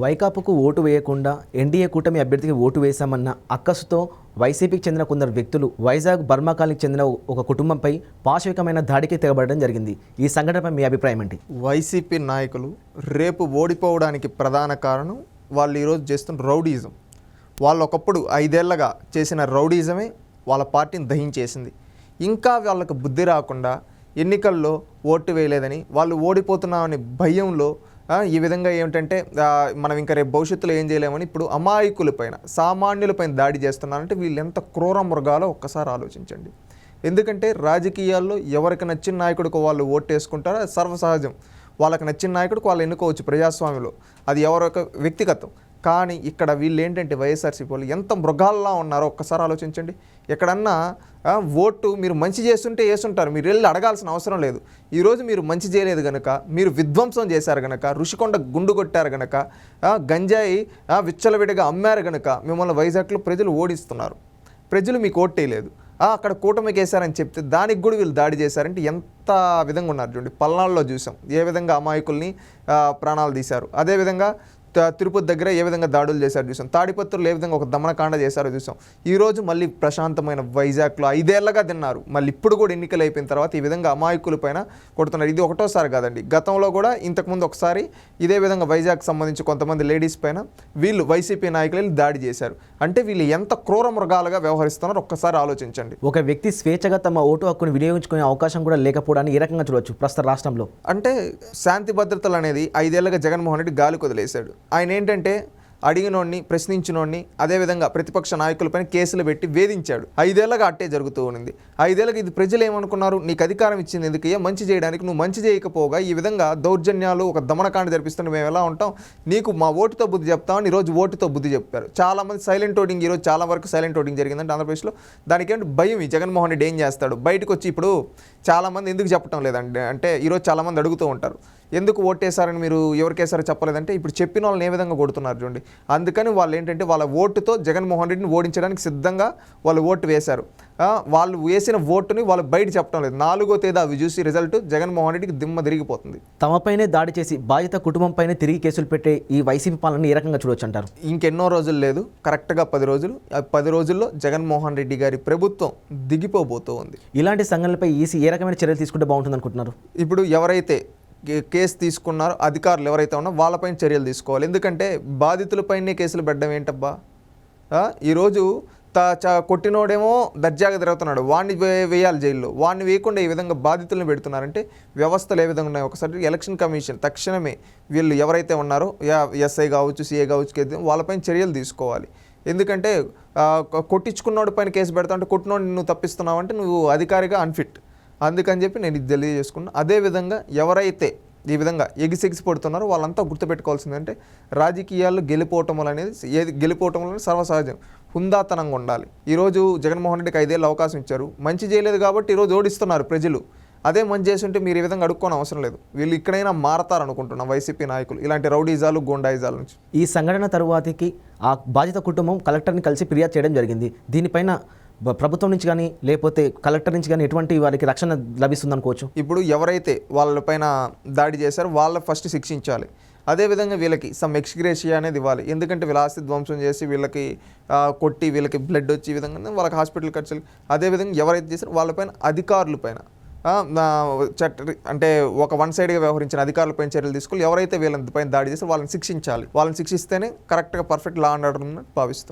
వైకాపాకు vote వేయకుండా NDA కూటమి అభ్యర్థికి ఓటు వేశామన్న అక్కసుతో వైసీపీకి చెందిన కొందరు వ్యక్తులు వైజాగ్ బర్మాకాలనికి చెందిన ఒక కుటుంబంపై పాశవికమైన దాడికి తెగబడడం జరిగింది. ఈ సంఘటనపై మీ అభిప్రాయం ఏంటి? వైసీపీ నాయకులు రేపు ఓడిపోవడానికి ప్రధాన కారణం వాళ్ళు ఈరోజు చేస్తున్న రౌడీజం. వాళ్ళు ఒకప్పుడు ఐదేళ్ళగా చేసిన రౌడీజమే వాళ్ళ పార్టీని దహించేసింది. ఇంకా వాళ్ళకు బుద్ధి రాకుండా ఎన్నికల్లో ఓటు వేయలేదని వాళ్ళు ఓడిపోతున్నామని భయంలో ఈ విధంగా ఏమిటంటే మనం ఇంకా రేపు భవిష్యత్తులో ఏం చేయలేమని ఇప్పుడు అమాయకులపైన సామాన్యులపైన దాడి చేస్తున్నారంటే వీళ్ళు ఎంత క్రూర మృగాలో ఒక్కసారి ఆలోచించండి. ఎందుకంటే రాజకీయాల్లో ఎవరికి నచ్చిన నాయకుడికి వాళ్ళు ఓటు సర్వసహజం. వాళ్ళకి నచ్చిన నాయకుడికి వాళ్ళు ఎన్నుకోవచ్చు ప్రజాస్వామ్యంలో. అది ఎవరొక వ్యక్తిగతం. కానీ ఇక్కడ వీళ్ళు ఏంటంటే వైఎస్ఆర్సీపీ వాళ్ళు ఎంత మృగాల్లా ఉన్నారో ఒక్కసారి ఆలోచించండి. ఎక్కడన్నా ఓటు మీరు మంచి చేస్తుంటే వేస్తుంటారు. మీరు వెళ్ళి అడగాల్సిన అవసరం లేదు. ఈరోజు మీరు మంచి చేయలేదు గనక మీరు విధ్వంసం చేశారు గనక ఋషికొండ గుండు కొట్టారు గనక గంజాయి విచ్చలవిడిగా అమ్మారు గనక మిమ్మల్ని వైజాగ్లో ప్రజలు ఓడిస్తున్నారు. ప్రజలు మీకు ఓట్టేయలేదు అక్కడ కూటమికి వేశారని చెప్తే దానికి కూడా వీళ్ళు దాడి చేశారంటే ఎంత విధంగా ఉన్నారు చూడండి. పల్నాడులో చూసాం. ఏ విధంగా అమాయకుల్ని ప్రాణాలు తీశారు. అదేవిధంగా తిరుపతి దగ్గర ఏ విధంగా దాడులు చేశారు చూసాం. తాడిపత్రులు ఏ విధంగా ఒక దమనకాండ చేశారో చూసాం. ఈ రోజు మళ్ళీ ప్రశాంతమైన వైజాగ్లో ఐదేళ్ళగా తిన్నారు. మళ్ళీ ఇప్పుడు కూడా ఎన్నికలు అయిపోయిన తర్వాత ఈ విధంగా అమాయకుల పైన కొడుతున్నారు. ఇది ఒకటోసారి కాదండి. గతంలో కూడా ఇంతకుముందు ఒకసారి ఇదే విధంగా వైజాగ్ సంబంధించి కొంతమంది లేడీస్ పైన వీళ్ళు వైసీపీ నాయకులు దాడి చేశారు. అంటే వీళ్ళు ఎంత క్రూర మృగాలుగా వ్యవహరిస్తున్నారో ఒక్కసారి ఆలోచించండి. ఒక వ్యక్తి స్వేచ్ఛగా తమ ఓటు హక్కును వినియోగించుకునే అవకాశం కూడా లేకపోవడాన్ని ఏ రకంగా చూడవచ్చు ప్రస్తుత రాష్ట్రంలో. అంటే శాంతి భద్రతలు అనేది ఐదేళ్ళుగా జగన్మోహన్ రెడ్డి గాలి వదిలేశాడు. ఆయన ఏంటంటే అడిగినోడిని ప్రశ్నించినోడిని అదేవిధంగా ప్రతిపక్ష నాయకులపైన కేసులు పెట్టి వేధించాడు. ఐదేళ్ళగా అట్టే జరుగుతూ ఉంది ఐదేళ్ళకి ఇది ప్రజలు ఏమనుకున్నారు? నీకు అధికారం ఇచ్చింది ఎందుకయ్యా మంచి చేయడానికి నువ్వు మంచి చేయకపోగా ఈ విధంగా దౌర్జన్యాలు ఒక దమనకాండ జరిపిస్తుంటే మేము ఎలా ఉంటాం? నీకు మా ఓటుతో బుద్ధి చెప్తామని ఈరోజు ఓటుతో బుద్ధి చెప్పారు. చాలామంది సైలెంట్ ఓటింగ్ ఈరోజు చాలా వరకు సైలెంట్ ఓటింగ్ జరిగిందంటే ఆంధ్రప్రదేశ్లో దానికి ఏంటి భయం? ఈ జగన్మోహన్ రెడ్డి ఏం చేస్తాడు? బయటకు వచ్చి ఇప్పుడు చాలామంది ఎందుకు చెప్పడం లేదండి? అంటే ఈరోజు చాలామంది అడుగుతూ ఉంటారు. ఎందుకు ఓటేశారని మీరు ఎవరికేసారో చెప్పలేదంటే ఇప్పుడు చెప్పిన వాళ్ళని ఏ విధంగా కొడుతున్నారు చూడండి. అందుకని వాళ్ళు ఏంటంటే వాళ్ళ ఓటుతో జగన్మోహన్ రెడ్డిని ఓడించడానికి సిద్ధంగా వాళ్ళు ఓటు వేశారు. వాళ్ళు వేసిన ఓటుని వాళ్ళు బయట చెప్పడం లేదు. నాలుగో తేదీ అవి చూసి రిజల్ట్ జగన్మోహన్ రెడ్డికి దిమ్మ తిరిగిపోతుంది. తమపైనే దాడి చేసి బాధిత కుటుంబంపైనే తిరిగి కేసులు పెట్టే ఈ వైసీపీ పాలనని ఏ రకంగా చూడొచ్చు అంటారు? ఇంకెన్నో రోజులు లేదు. కరెక్ట్గా పది రోజులు ఆ పది రోజుల్లో జగన్మోహన్ రెడ్డి గారి ప్రభుత్వం దిగిపోబోతూ ఉంది ఇలాంటి సంఘటనలపై ఈసీ ఏ రకమైన చర్యలు తీసుకుంటే బాగుంటుంది అనుకుంటున్నారు ఇప్పుడు ఎవరైతే కేసు తీసుకున్నారో అధికారులు ఎవరైతే ఉన్నారో వాళ్ళపైన చర్యలు తీసుకోవాలి. ఎందుకంటే బాధితులపైనే కేసులు పెట్టడం ఏంటబ్బా? ఈరోజు తా చ కొట్టినోడేమో దర్జాగా తిరుగుతున్నాడు. వాడిని వేయాలి జైల్లో. వాడిని వేయకుండా ఈ విధంగా బాధితులను పెడుతున్నారంటే వ్యవస్థలు ఏ విధంగా ఉన్నాయి ఒకసారి ఎలక్షన్ కమిషన్ తక్షణమే వీళ్ళు ఎవరైతే ఉన్నారో యా- ఎస్ఐ కావచ్చు సిఏ కావచ్చు కేసు- వాళ్ళపైన చర్యలు తీసుకోవాలి. ఎందుకంటే కొట్టించుకున్నోడి పైన కేసు పెడతా అంటే కొట్టినోడిని నువ్వు తప్పిస్తున్నావు అంటే నువ్వు అధికారిగా అన్ఫిట్ అందుకని చెప్పి నేను ఇది తెలియజేసుకున్నాను అదేవిధంగా ఎవరైతే ఈ విధంగా ఎగిసెగిసి పడుతున్నారో వాళ్ళంతా గుర్తుపెట్టుకోవాల్సిందంటే రాజకీయాల్లో గెలిపోవటం అనేది ఏది గెలిపోవటం అనేది సర్వసహజం. హుందాతనంగా ఉండాలి. ఈరోజు జగన్మోహన్ రెడ్డికి ఐదేళ్ళు అవకాశం ఇచ్చారు. మంచి చేయలేదు కాబట్టి ఈరోజు ఓడిస్తున్నారు ప్రజలు. అదే మంచి చేస్తుంటే మీరు ఈ విధంగా అడుక్కోని అవసరం లేదు. వీళ్ళు ఇక్కడైనా మారతారు అనుకుంటున్నాం వైసీపీ నాయకులు. ఇలాంటి రౌడీజాలు గోండాయిజాల నుంచి. ఈ సంఘటన తరువాతకి ఆ బాధిత కుటుంబం కలెక్టర్ని కలిసి ఫిర్యాదు చేయడం జరిగింది. దీనిపైన ప్రభుత్వం నుంచి కానీ లేకపోతే కలెక్టర్ నుంచి కానీ ఎటువంటి వారికి రక్షణ లభిస్తుంది అనుకోవచ్చు? ఇప్పుడు ఎవరైతే వాళ్ళపైన దాడి చేశారో వాళ్ళ ఫస్ట్ శిక్షించాలి. అదేవిధంగా వీళ్ళకి సమ్ ఎక్స్గ్రేషియా అనేది ఇవ్వాలి. ఎందుకంటే వీళ్ళ ఆస్తి ధ్వంసం చేసి వీళ్ళకి కొట్టి వీళ్ళకి బ్లడ్ వచ్చి ఈ విధంగా వాళ్ళకి హాస్పిటల్ ఖర్చులు. అదేవిధంగా ఎవరైతే చేశారో వాళ్ళపైన అధికారుల పైన చట్ట అంటే ఒక వన్ సైడ్గా వ్యవహరించిన అధికారులపైన చర్యలు తీసుకోవాలి. ఎవరైతే వీళ్ళపైన దాడి చేసి వాళ్ళని శిక్షించాలి. వాళ్ళని శిక్షిస్తేనే కరెక్ట్గా పర్ఫెక్ట్ లా అండ్ ఆర్డర్ భావిస్తాం.